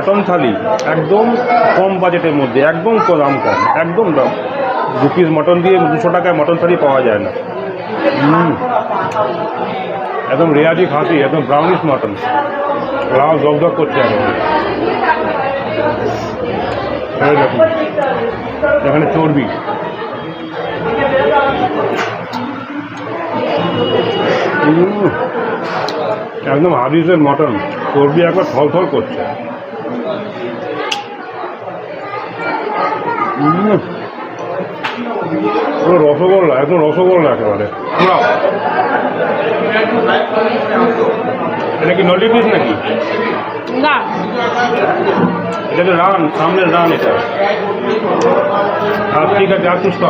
Mutton থালি একদম কম বাজেটের মধ্যে একদম দাম কম একদম দাম। দু পিস মটন দিয়ে দুশো টাকায় মটন থালি পাওয়া যায় না। একদম রেয়াজি খাসি একদম ব্রাউনিশ মটন। লাল জগজগ করছে দেখুন। এখানে চর্বি। একদম হাদিসের মটন। চর্বি একবার থলথল করছে। উম, পুরো রসগোল্লা একদম রসগোল্লা একেবারে। এটা কি নলি পিস নাকি? না। এটা তো রান সামনের রান এটা। আর ঠিক আছে আর না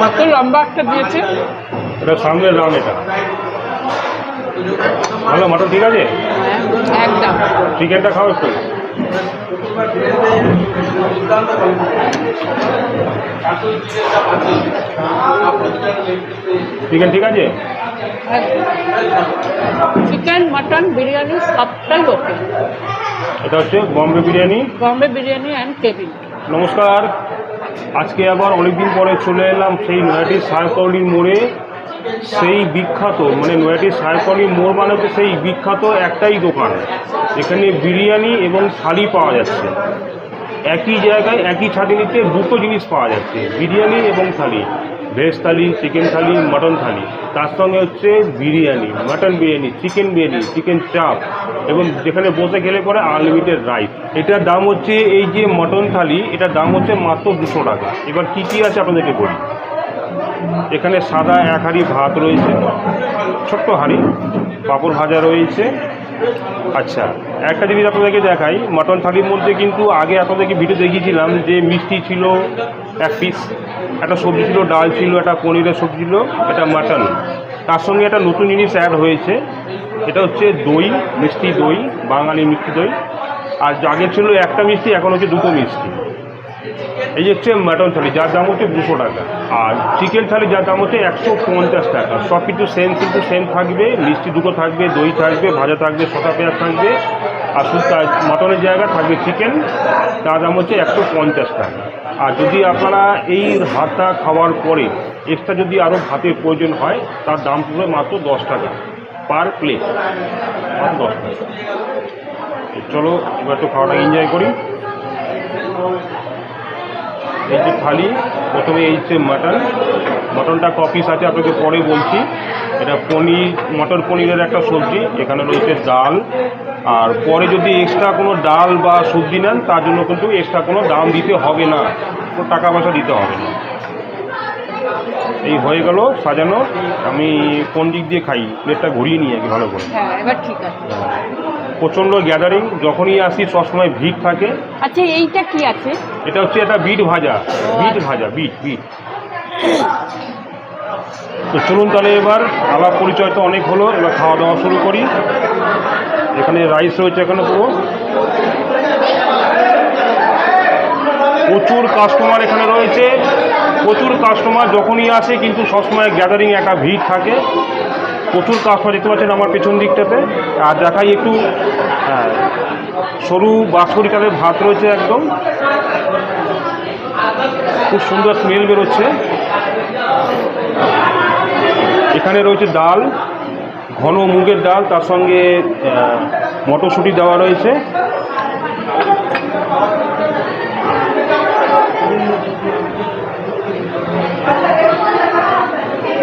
কত লম্বা একটা দিয়েছে। এটা সামনের রান এটা। ভালো মটন ঠিক আছে? হ্যাঁ একদম। চিকেনটা খাও একটু। চিকেন ঠিক আছে? চিকেন মাটন বিরিয়ানি সবটাই ওকে এটা হচ্ছে বম্বে বিরিয়ানি বম্বে বিরিয়ানি অ্যান্ড কেবিন নমস্কার। আজকে আবার অনেকদিন পরে চলে এলাম সেই নয়াটির সায়কর্ণীর মোড়ে। সেই বিখ্যাত মানে নয়াটির সায়কর্ণীর মোড় মানে হচ্ছে সেই বিখ্যাত একটাই দোকান। এখানে বিরিয়ানি এবং থালি পাওয়া যাচ্ছে। একই জায়গায় একই ছাদিনিতে দুটো জিনিস পাওয়া যাচ্ছে, বিরিয়ানি এবং thali. Veg thali, chicken thali, mutton thali. তার সঙ্গে হচ্ছে biryani, mutton biryani, chicken biryani, chicken chaap এবং যেখানে বসে গেলে পরে আনলিমিটেড রাইস। এটার দাম হচ্ছে এই যে মটন থালি, এটার দাম হচ্ছে মাত্র দুশো টাকা। এবার কী কী আছে আপনাদেরকে বলি? এখানে সাদা এক হাঁড়ি ভাত রয়েছে, ছোট্ট হাঁড়ি, পাঁপড় ভাজা রয়েছে। আচ্ছা একটা জিনিস আপনাদেরকে দেখাই, মটন থালির মধ্যে কিন্তু আগে আপনাদেরকে ভিডিও দেখিয়েছিলাম যে মিষ্টি ছিল এক পিস একটা সবজি ছিল, ডাল ছিল, একটা পনিরের সবজি ছিল, একটা মাটন তার সঙ্গে একটা নতুন জিনিস অ্যাড হয়েছে, এটা হচ্ছে দই, মিষ্টি দই, বাঙালি মিষ্টি দই। আর আগে ছিল একটা মিষ্টি, এখন হচ্ছে দুটো মিষ্টি। এই যে হচ্ছে মাটন থালি, যার দাম হচ্ছে দুশো টাকা। আর চিকেন থালি যার দাম হচ্ছে একশো পঞ্চাশ টাকা। সব কিছু সেম কিন্তু সেম থাকবে, মিষ্টি দুটো থাকবে, দই থাকবে, ভাজা থাকবে, শসা, পেঁয়াজ থাকবে, আর শুধু মটনের জায়গা থাকবে চিকেন, তার দাম হচ্ছে একশো পঞ্চাশ টাকা। আর যদি আপনারা এই ভাতটা খাওয়ার পরে এক্সট্রা যদি আরও ভাতের প্রয়োজন হয়, তার দাম পড়বে মাত্র দশ টাকা। পার প্লেট দশ টাকা। চলো, এবার তো খাওয়াটা এনজয় করি। এই যে থালি প্রথমে এই হচ্ছে মাটন। মটনটা কপিস আছে আপনাকে পরে বলছি। এটা পনির মটর পনিরের একটা সবজি এখানে রয়েছে ডাল। আর পরে যদি এক্সট্রা কোনো ডাল বা সবজি নেন তার জন্য কিন্তু এক্সট্রা কোনো দাম দিতে হবে না। টাকা পয়সা দিতে হবে না। এই হয়ে গেল সাজানো। আমি কোন দিক দিয়ে খাই? প্লেটটা ঘুরিয়ে নিয়ে আগে ভালো করে। হ্যাঁ এবার ঠিক আছে। প্রচণ্ড গ্যাদারিং যখনই আসি সবসময় ভিড় থাকে। আচ্ছা এইটা কি আছে? এটা হচ্ছে একটা বিট ভাজা। বিট ভাজা বিট বিট। তো চলুন তাহলে এবার আলাপ পরিচয় তো অনেক হলো এবার খাওয়া দাওয়া শুরু করি। এখানে রাইস রয়েছে এখানে পুরো। প্রচুর কাস্টমার এখানে রয়েছে। প্রচুর কাস্টমার যখনই আসে কিন্তু সবসময় গ্যাদারিং একটা ভিড় থাকে। প্রচুর কাঁকড়া দেখতে পাচ্ছেন আমার পেছন দিকটাতে। আর দেখাই একটু হ্যাঁ, সরু কালের ভাত রয়েছে একদম। খুব সুন্দর স্মেল বেরোচ্ছে। এখানে রয়েছে ডাল ঘন মুগের ডাল তার সঙ্গে মটরশুঁটি দেওয়া রয়েছে।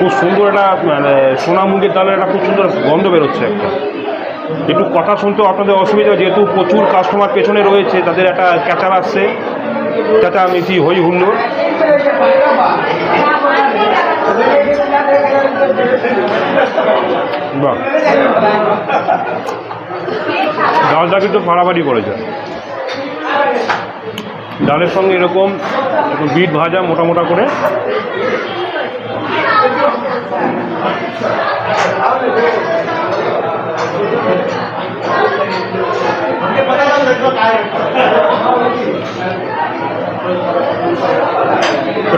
খুব সুন্দর একটা মানে সোনা মুগের ডালের একটা খুব সুন্দর গন্ধ বেরোচ্ছে একটা। একটু কথা শুনতেও আপনাদের অসুবিধা, যেহেতু প্রচুর কাস্টমার পেছনে রয়েছে, তাদের একটা ক্যাচার আসছে। চেঁচামেচি হই হুল্লোড় বাহ। ডালটা কিন্তু ফাড়াফাড়ি করেছে। ডালের সঙ্গে এরকম বিট ভাজা মোটা মোটা করে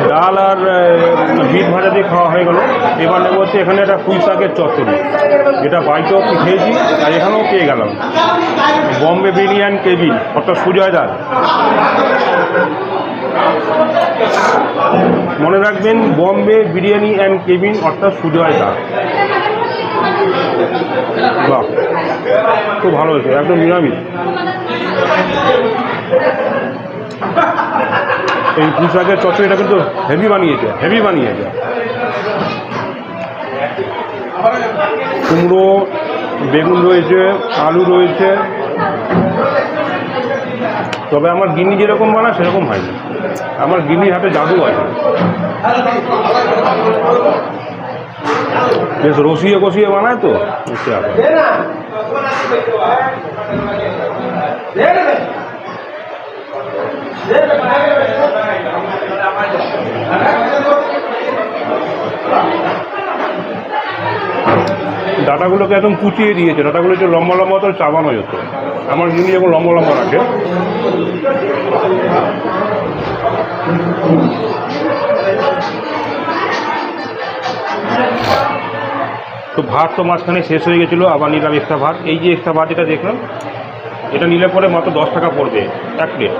ডাল আর বিট ভাজা দিয়ে খাওয়া হয়ে গেল। এবার নেব হচ্ছে এখানে একটা পুঁই শাকের চচ্চড়ি। যেটা বাড়িতেও খেয়েছি, আর এখানেও পেয়ে গেলাম। বম্বে বিরিয়ানি কেবিন অর্থাৎ সুজয়দার মনে রাখবেন, বম্বে বিরিয়ানি অ্যান্ড কেবিন, অর্থাৎ সুজয়দার বাহ, খুব ভালো হয়েছে, একদম নিরামিষ। এই পুঁশাকের চচ্চড়িটা কিন্তু হেভি বানিয়েছে হেভি বানিয়েছে কুমড়ো, বেগুন রয়েছে, আলু রয়েছে। তবে আমার গিনি যেরকম বানায়, সেরকম হয়নি আমার গিনি হাতে জাদু আছে বেশ রসিয়ে কষিয়ে বানায় তো হবে ডাটাগুলোকে একদম কুচিয়ে দিয়েছে। ডাটাগুলো একটু লম্বা লম্বা তো চাবানো যেত। আমার জিনিস এখন লম্বা লম্বা রাখে। তো ভাত তো মাঝখানে শেষ হয়ে গেছিল, আবার নিলাম এক্সট্রা ভাত। এই যে এক্সট্রা ভাত এটা দেখলাম এটা নিলে পরে মাত্র দশ টাকা পড়বে এক প্লেট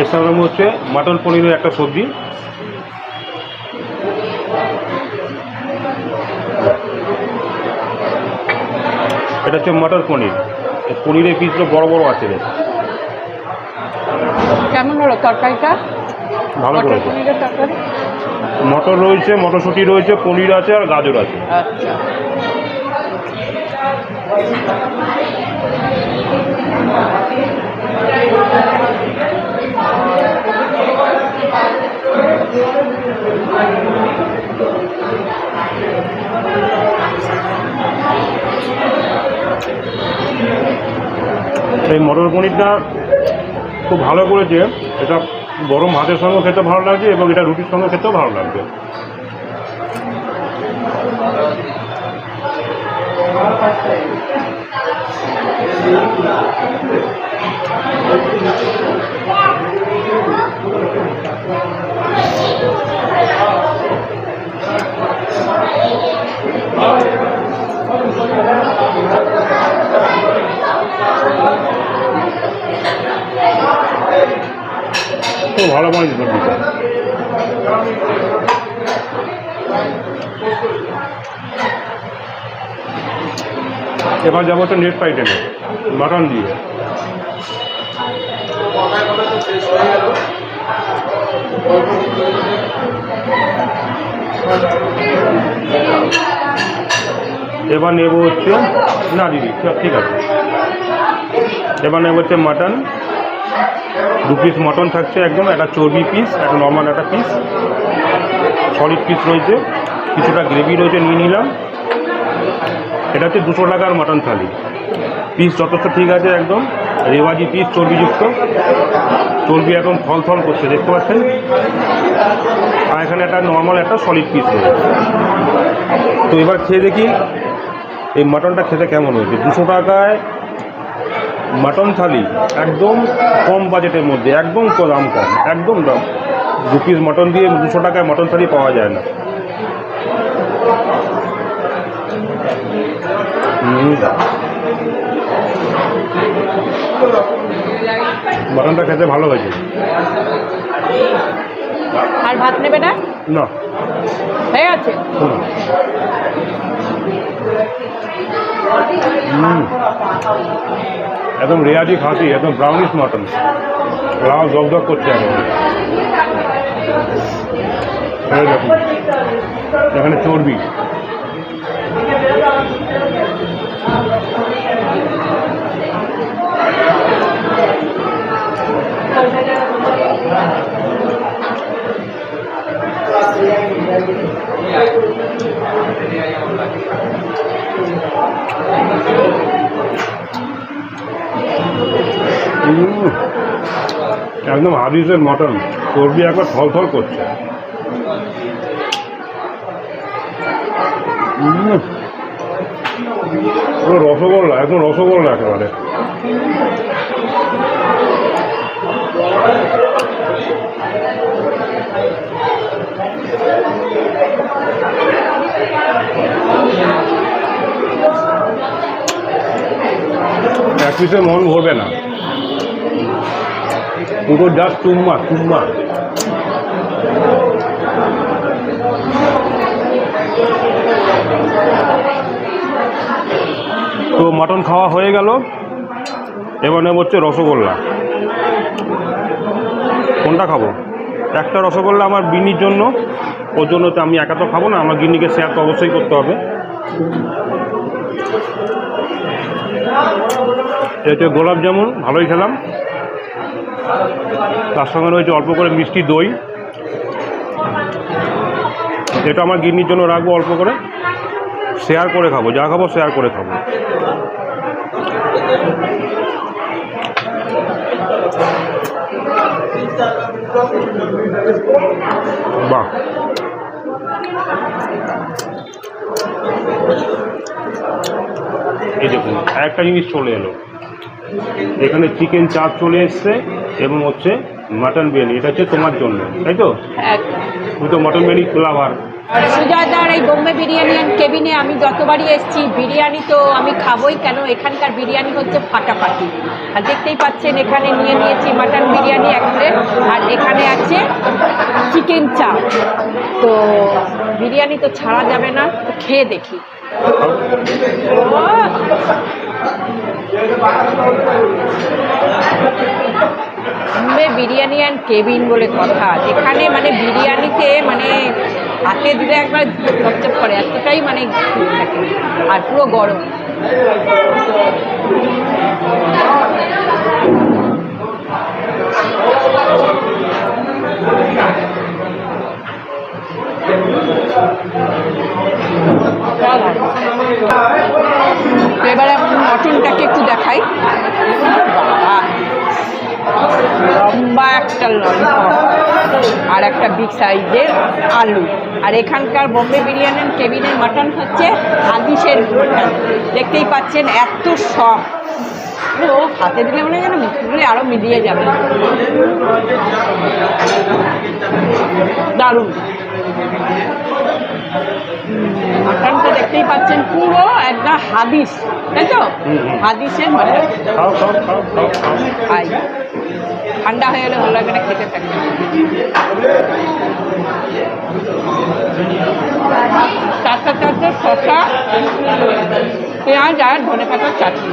এর সঙ্গে হচ্ছে মাটন পনিরের একটা সবজি। এটা হচ্ছে মটর পনির। পনিরের পিসগুলো বড় বড় আছে কেমন হলো তরকারিটা? ভালো করেছে। মটর রয়েছে মটরশুঁটি রয়েছে পনির আছে আর গাজর আছে। আচ্ছা। এই মটর পনিরটা খুব ভালো করেছে। এটা গরম ভাতের সঙ্গে খেতে ভালো লাগছে এবং এটা রুটির সঙ্গে খেতেও ভালো লাগবে। খুব ভালো বানিয়েছে সবজিটা এবার যাব তো নেট আইটেমে মাটন দিয়ে। এবার নেব হচ্ছে না দিদি, ঠিক আছে। এবার নেব হচ্ছে মাটন দু পিস মটন থাকছে একদম, একটা চর্বি পিস একটা নর্মাল একটা পিস সলিড পিস রয়েছে, কিছুটা গ্রেভি রয়েছে নিয়ে নিলাম। এটা হচ্ছে দুশো টাকার মটন থালি। পিস যথেষ্ট ঠিক আছে একদম, রেওয়াজি পিস চর্বিযুক্ত। চর্বি একদম থল থল করছে, দেখতে পাচ্ছেন? আর এখানে একটা নর্মাল একটা সলিড পিস রয়েছে। তো এবার খেয়ে দেখি, এই মাটনটা খেতে কেমন হয়েছে? দুশো টাকায় মাটন থালি একদম কম বাজেটের মধ্যে একদম দাম কম একদম দাম। দু পিস মটন দিয়ে দুশো টাকায় মটন থালি পাওয়া যায় না। মাটনটা খেতে ভালো হয়েছে। আর ভাত নেবে না? না। হয়ে আছে। একদম রেয়াজি খাসি একদম ব্রাউনিশ মটন লাল জগজগ করছে এখন। এখানে চর্বি। একদম হাদিসের মটন। চর্বি একবার থলথল করছে। রসগোল্লা, একদম রসগোল্লা একেবারে। এক পিসে মন ভরবে না। পুরো জাস্ট চুম্মা চুম্মা তো মাটন খাওয়া হয়ে গেল। এবার নেব হচ্ছে রসগোল্লা। কোনটা খাব? একটা রসগোল্লা আমার বিনির জন্য। ওর জন্য তো আমি একা তো খাব না, আমার গিন্নিকে শেয়ার তো অবশ্যই করতে হবে। এটা গোলাপ জামুন, ভালোই খেলাম। তার সঙ্গে রয়েছে অল্প করে মিষ্টি দই। এটা আমার গিন্নির জন্য রাখব অল্প করে। শেয়ার করে খাব, যা খাব শেয়ার করে খাব। বাহ। এই দেখুন একটা জিনিস চলে এলো। এখানে চিকেন চাপ চলে এসছে। এবং হচ্ছে মাটন বিরিয়ানি। এটা হচ্ছে তোমার জন্য তাই তো? তুমি তো মটন বিরিয়ানি লাভার সুজাতার এই বোম্বে বিরিয়ানি অ্যান্ড কেবিনে আমি যতবারই এসেছি বিরিয়ানি তো আমি খাবোই কেন? এখানকার বিরিয়ানি হচ্ছে ফাটাফাটি। আর দেখতেই পাচ্ছেন এখানে নিয়ে নিয়েছি মাটন বিরিয়ানি এক প্লেট আর এখানে আছে চিকেন চাপ। তো বিরিয়ানি তো ছাড়া যাবে না তো খেয়ে দেখি। বোম্বে বিরিয়ানি অ্যান্ড কেবিন বলে কথা। যেখানে মানে বিরিয়ানিতে মানে হাতে দিলে একবার চপচপ করে, এতটাই মানে আর পুরো গরম। এবারে মটনটাকে একটু দেখাই। লম্বা একটা আর একটা বিগ সাইজের আলু। আর এখানকার বোম্বে বিরিয়ানি কেবিনের মাটন হচ্ছে হাদিসের মাটন দেখতেই পাচ্ছেন, এত সফট ও হাতে দিলে মনে যেন মুখগুলি আরও মিলিয়ে যাবে। দারুণ। মাটনটা দেখতেই পাচ্ছেন পুরো একটা হাদিস তাই তো। হাদিসের মাটন খাও খাও খাও খাও খাও খাই ঠান্ডা হয়ে গেলে ভালো লাগে না খেতে থাকে তার সাথে আছে শসা পেঁয়াজ আর ধনে পাতার চাটনি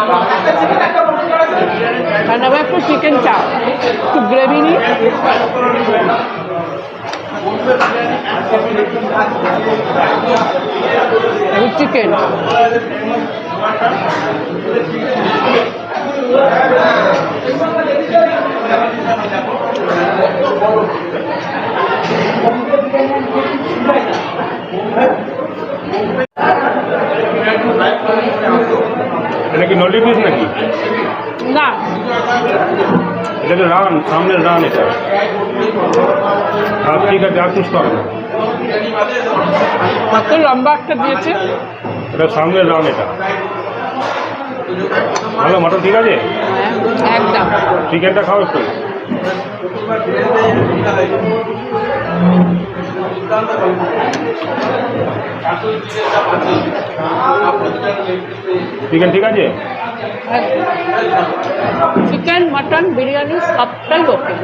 দারুণ দারুণ আর নেব একটু চিকেন চাপ একটু গ্রেভি নিই চিকেন এটা কি নলি পিস নাকি? না। এটা তো রান সামনের রান এটা। আর ঠিক আছে আর কিছু না। কত লম্বা একটা দিয়েছে। এটা সামনের রান এটা। ভালো মাটন ঠিক আছে? হ্যাঁ, একদম। চিকেনটা খাও একটু। চিকেন ঠিক আছে? চিকেন মাটন বিরিয়ানি সবটাই ওকে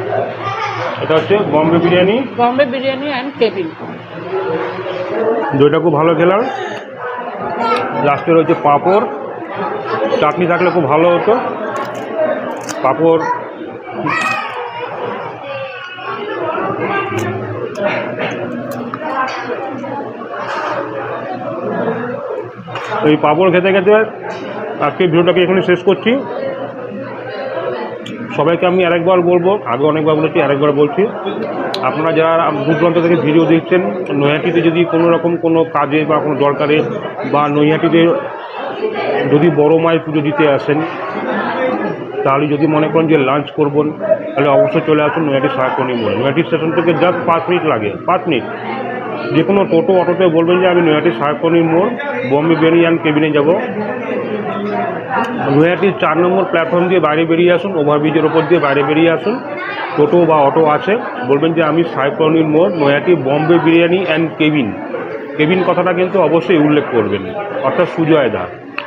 এটা হচ্ছে বম্বে বিরিয়ানি বম্বে বিরিয়ানি অ্যান্ড কেবিন দইটা খুব ভালো খেলাম। লাস্টে রয়েছে পাঁপড়। চাটনি থাকলে খুব ভালো হতো। পাঁপড় এই পাঁপড় খেতে খেতে আজকে ভিডিওটাকে এখানে শেষ করছি। সবাইকে আমি আরেকবার বলব, আগে অনেকবার বলেছি, আরেকবার বলছি, আপনারা যারা দূর দূরান্ত থেকে ভিডিও দেখছেন, নৈহাটিতে যদি কোনো রকম কোনো কাজে বা কোনো দরকারে বা নৈহাটিতে যদি বড় মায়ের পুজো দিতে আসেন, তাহলে যদি মনে করেন যে লাঞ্চ করবেন, তাহলে অবশ্যই চলে আসুন নৈহাটি সাহাকর্ণী মোড়। নৈহাটি স্টেশন থেকে জাস্ট পাঁচ মিনিট লাগে, পাঁচ মিনিট। যে কোনো টোটো অটোতে বলবেন যে আমি নৈহাটি সাহাকর্ণী মোড়, বম্বে বিরিয়ানি কেবিনে যাব। নৈহাটির চার নম্বর প্ল্যাটফর্ম দিয়ে বাইরে বেরিয়ে আসুন ওভারব্রিজের ওপর দিয়ে বাইরে বেরিয়ে আসুন। টোটো বা অটো আছে, বলবেন যে আমি সাইকর্নির মোড়, Naihati Bombay biryani and cabin cabin কথাটা কিন্তু অবশ্যই উল্লেখ করবেন, অর্থাৎ সুজয় দা,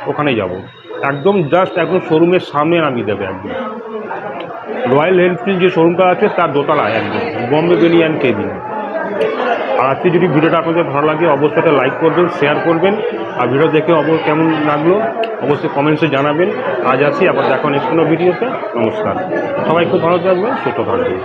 ওখানে যাব। একদম জাস্ট একদম শোরুমের সামনে নামিয়ে দেবে একদম। রয়্যাল এনফিল্ড যে শোরুমটা আছে, তার দোতলায় একদম, বম্বে বিরিয়ানি অ্যান্ড কেবিন আর আজকে যদি ভিডিওটা আপনাদের ভালো লাগে, অবশ্যই একটা লাইক করবেন শেয়ার করবেন। আর ভিডিও দেখে অব কেমন লাগল, অবশ্যই কমেন্টসে জানাবেন। আজ আসি, আবার দেখো নেক্সট কোনো ভিডিওতে নমস্কার। সবাই খুব ভালো থাকবেন, সুস্থ থাকবেন।